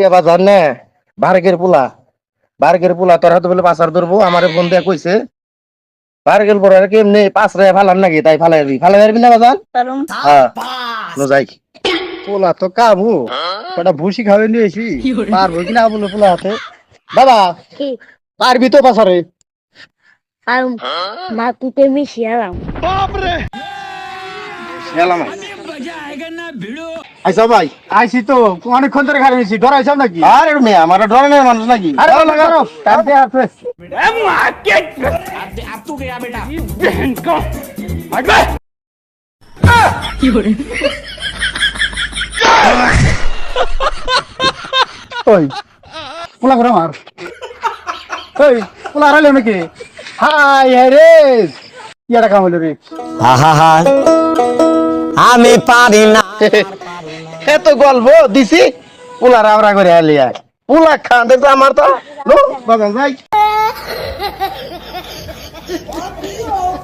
কে বাজার নে বারগের পোলা। বারগের পোলা তোর হাতে বলে পাচার ধরবো আমার ফোন দিয়ে কইছে। বারগের পোলা কেমনি পাঁচ রে ফালার নাকি? তাই ফালাই ফালাই পারবি না বাজার? হ্যাঁ। যাই। পোলা তো কাবু কটা ভুসি খাবে নিয়েছি পারব কিনা বলে পোলা হাতে? বাবা পারবি তো পারুম। মাটিতে মিশিয়ে আলাম। গেলাম আইসা ভাই। আইসি তো অনেকক্ষণ ধরে নাকি? আরে মেয়ে আমার মানুষ নাকি? আরে ওই পোলা করে মার। ওই পোলা হারালে নাকি? হাই ইয়াটা কাম হলো রে। আহা আমি পারি না এত গল্প দিছি পোলা রাবরা করে আলিয়া পোলা খান দেখতো আমার তো? যাই